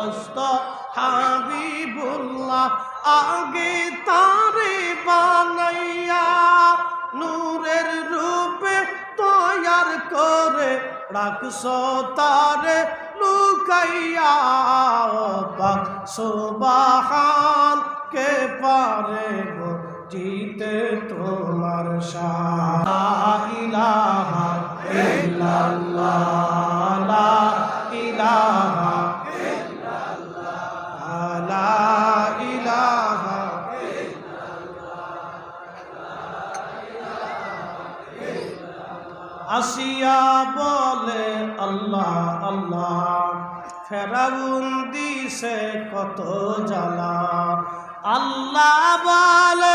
দোস্ত হাবিবুল্লাহ, আগে তারে বানাইয়া নূরের রূপে তৈয়ার করে রাখছ তারে, লুকাইয়া পাক কে পারে গো জিতে তোমার শাহ ইলাহা ইল্লাল্লাহ। আসিয়া বলে, আল্লাহ আল্লাহ, ফেরাউন দিছে কত জ্বালা। আল্লাহ বলে,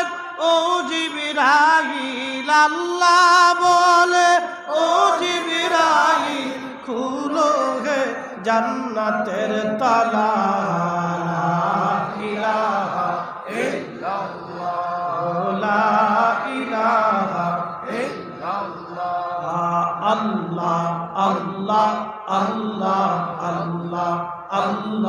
ও জিবিরাইল। আল্লাহ বলে, ও জিবিরাইল, খুলো হে জান্নাতের তালা।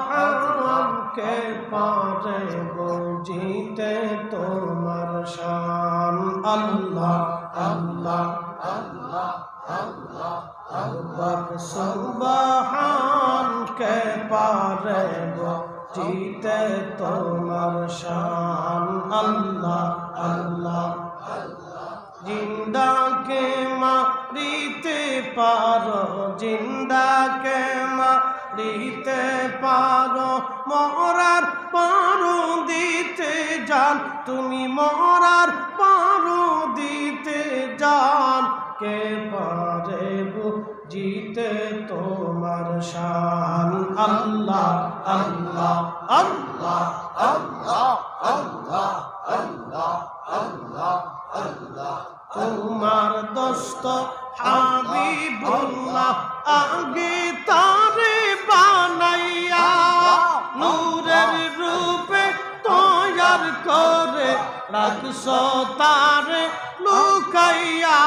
সুবাহানকে পারে বুঝিতে তোমার শান আল্লাহ আল্লাহ আল্লাহ আল্লাহ আল্লাহ সুবাহানকে পারে বুঝিতে তোমার শান আল্লাহ আল্লাহ জিন্দাকে মারিতে পারো জিন্দাকে মারিতে পারো, মরার পারো দিতে যান। তুমি মরার পারো দিতে যান। কে পারে জিতে তোমার শান? আল্লাহ আল্লাহ আল্লাহ আল্লাহ। করে রাখছ তারে, লুকাইয়া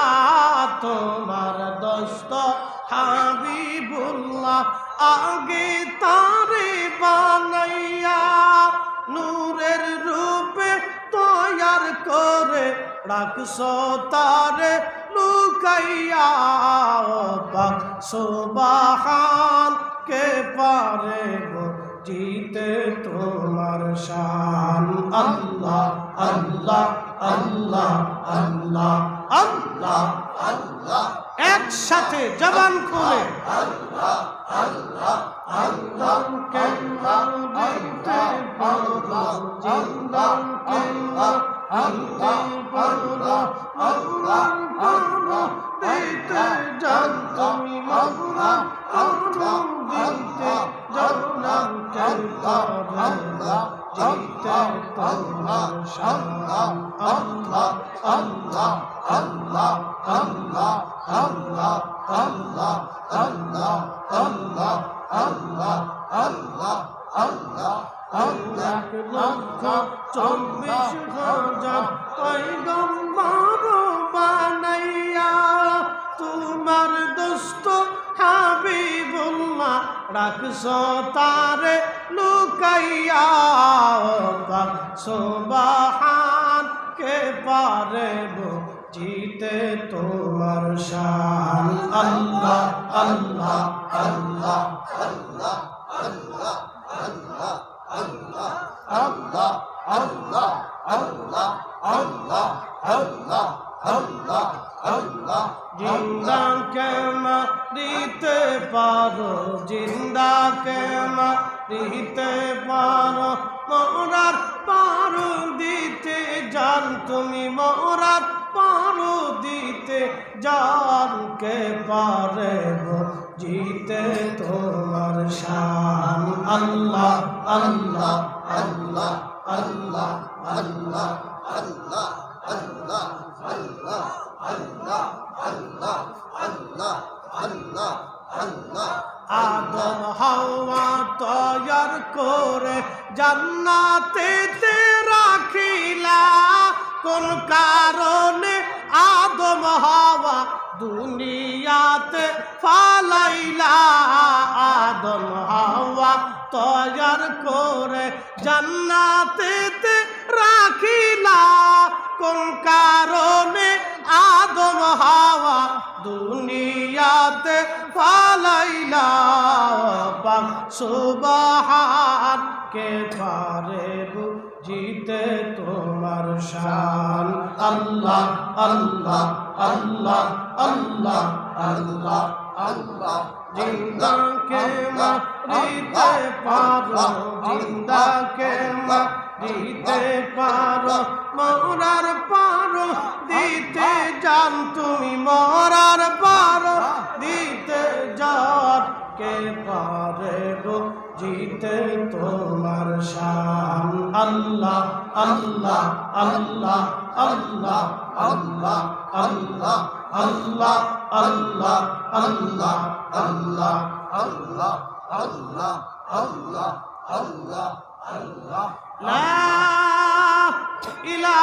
তোমার দোস্ত হাবিবুল্লাহ আগে তারে বানাইয়া নূরের রূপে তৈয়ার করে রাখছ তারে, লুকাইয়া সুবাহান, কে পারে জিতে তোমার শান আল্লাহ আল্লাহ আল্লাহ আল্লাহ আল্লাহ আল্লাহ একসাথে জবান খুলে আল্লাহ আল্লাহ আল্লাহ কে দিতে পারো জিন্দা কে আল্লাহ আল্লাহ আল্লাহ আল্লাহ দিতে জান তুমি মগ্না আল্লাহ দিতে জান্নাত কে পারে জিতে তোমার শান আল্লাহ আল্লাহ আল্লাহ আল্লাহ আল্লাহ আল্লাহ আল্লাহ আল্লাহ আল্লাহ আল্লাহ তোমার দোস্ত হাবিবুল্লাহ রাখছ তারে লুকাইয়া সুবাহান কে পারে জিতে তোমার শান। আল্লাহ আল্লাহ আল্লাহ আল্লাহ আল্লাহ। জিন্দা কেমা দিতে পারো জিন্দা কেমা দিতে পারো মরার পারো দিতে জান তুমি মরার পারো দিতে জানকে পারে গো জিতে তোমার শান আল্লাহ আল্লাহ আল্লাহ আল্লাহ আল্লাহ আল্লাহ আল্লাহ আল্লাহ আদম হাওয়া তৈয়ার করে জান্নাতে রাখিলা। কোন কারণে আদম হাওয়া দুনিয়াতে ফালাইলা? আদম হাওয়া তৈয়ার করে জান্নাতে রাখিলা। কোন কারণে আদম হাওয়া দুনিয়াতে ফালাইলা পাক সুবহান, কে পারে জিতে তোমার শান? আল্লাহ আল্লাহ আল্লাহ আল্লাহ আল্লাহ আল্লাহ, জিন্দাকে মারিতে পারো, জিন্দাকে মারিতে পারো, মরার পারো জান তুমি মরার পারো দিতে যার কে পারে গো জিতে তোমার শান আল্লাহ আল্লাহ আল্লাহ আল্লাহ আল্লাহ আল্লাহ আল্লাহ আল্লাহ আল্লাহ আল্লাহ আল্লাহ আল্লাহ আল্লাহ আল্লাহ আল্লাহ লা